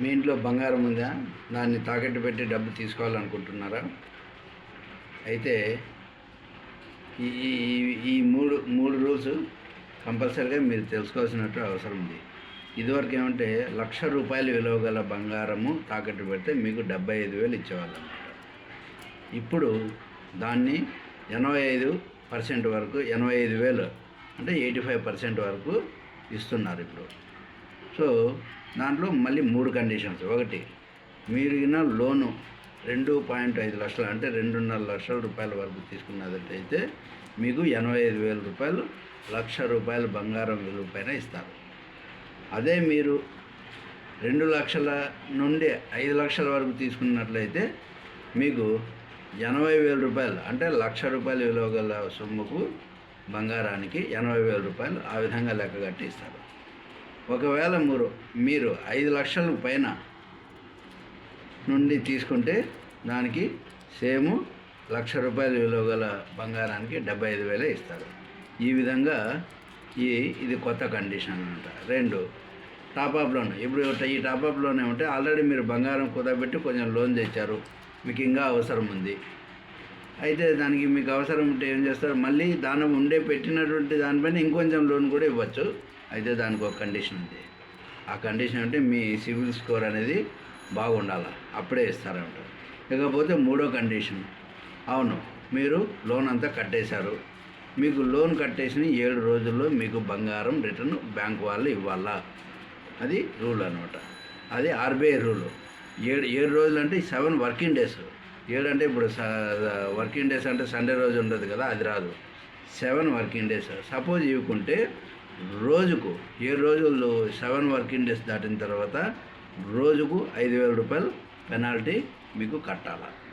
మీ ఇంట్లో బంగారం ఉందా? దాన్ని తాకట్టు పెట్టి డబ్బు తీసుకోవాలనుకుంటున్నారా? అయితే ఈ ఈ- ఈ- మూడు మూడు రూల్స్ కంపల్సరీగా మీరు తెలుసుకోవాల్సినట్టు అవసరం ఉంది. ఇదివరకు ఏమంటే లక్ష రూపాయలు విలువ గల బంగారము తాకట్టు పెడితే మీకు డెబ్బై ఐదు వేలు ఇచ్చేవాళ్ళు ఇప్పుడు దాన్ని ఎనభై ఐదు పర్సెంట్ వరకు ఎనభై ఐదు వేలు అంటే ఎయిటీ ఫైవ్ పర్సెంట్ వరకు ఇస్తున్నారు ఇప్పుడు. సో దాంట్లో మళ్ళీ మూడు కండిషన్స్. ఒకటి మీరు లోను రెండు పాయింట్ ఐదు లక్షలు అంటే రెండున్నర లక్షల రూపాయల వరకు తీసుకున్నట్లయితే మీకు ఎనభై ఐదు వేల రూపాయలు లక్ష రూపాయలు బంగారం విలువ పైన ఇస్తారు. అదే మీరు రెండు లక్షల నుండి ఐదు లక్షల వరకు తీసుకున్నట్లయితే మీకు ఎనభై వేల రూపాయలు అంటే లక్ష రూపాయల విలువ గల సొమ్ముకు బంగారానికి ఎనభై వేల రూపాయలు ఆ విధంగా లెక్క కట్టి ఇస్తారు. ఒకవేళ మీరు మీరు ఐదు లక్షల పైన నుండి తీసుకుంటే దానికి సేమ్ లక్ష రూపాయల విలువ గల బంగారానికి డెబ్బై ఐదు వేలే ఇస్తారు. ఈ విధంగా ఈ ఇది కొత్త కండిషన్ అనమాట రెండు టాప్అప్ లోన్. ఇప్పుడు ఈ టాప్అప్ లోన్ ఏమంటే ఆల్రెడీ మీరు బంగారం కుదబెట్టి కొంచెం లోన్ తెచ్చారు. మీకు ఇంకా అవసరం ఉంది. అయితే దానికి మీకు అవసరం ఉంటే ఏం చేస్తారు? మళ్ళీ దాని ఉండే పెట్టినటువంటి దానిపైన ఇంకొంచెం లోన్ కూడా ఇవ్వచ్చు. అయితే దానికి ఒక కండిషన్ ఉంది. ఆ కండిషన్ అంటే మీ సివిల్ స్కోర్ అనేది బాగుండాలి? అప్పుడే ఇస్తారంట. ఇకపోతే మూడో కండిషన్ అవును మీరు లోన్ అంతా కట్టేశారు. మీకు లోన్ కట్టేసిన ఏడు రోజుల్లో మీకు బంగారం రిటర్న్ బ్యాంక్ వాళ్ళు ఇవ్వాలా? అది రూల్ అనమాట. అది ఆర్బీఐ రూల్ ఏడు ఏడు రోజులు అంటే సెవెన్ వర్కింగ్ డేస్ ఏడు అంటే ఇప్పుడు వర్కింగ్ డేస్ అంటే సండే రోజు ఉండదు కదా అది రాదు. సెవెన్ వర్కింగ్ డేస్ సపోజ్ ఇవ్వకుంటే రోజుకు ఏడు రోజుల్లో సెవెన్ వర్కింగ్ డేస్ దాటిన తర్వాత రోజుకు ఐదు వేల రూపాయలు పెనాల్టీ మీకు కట్టాలి?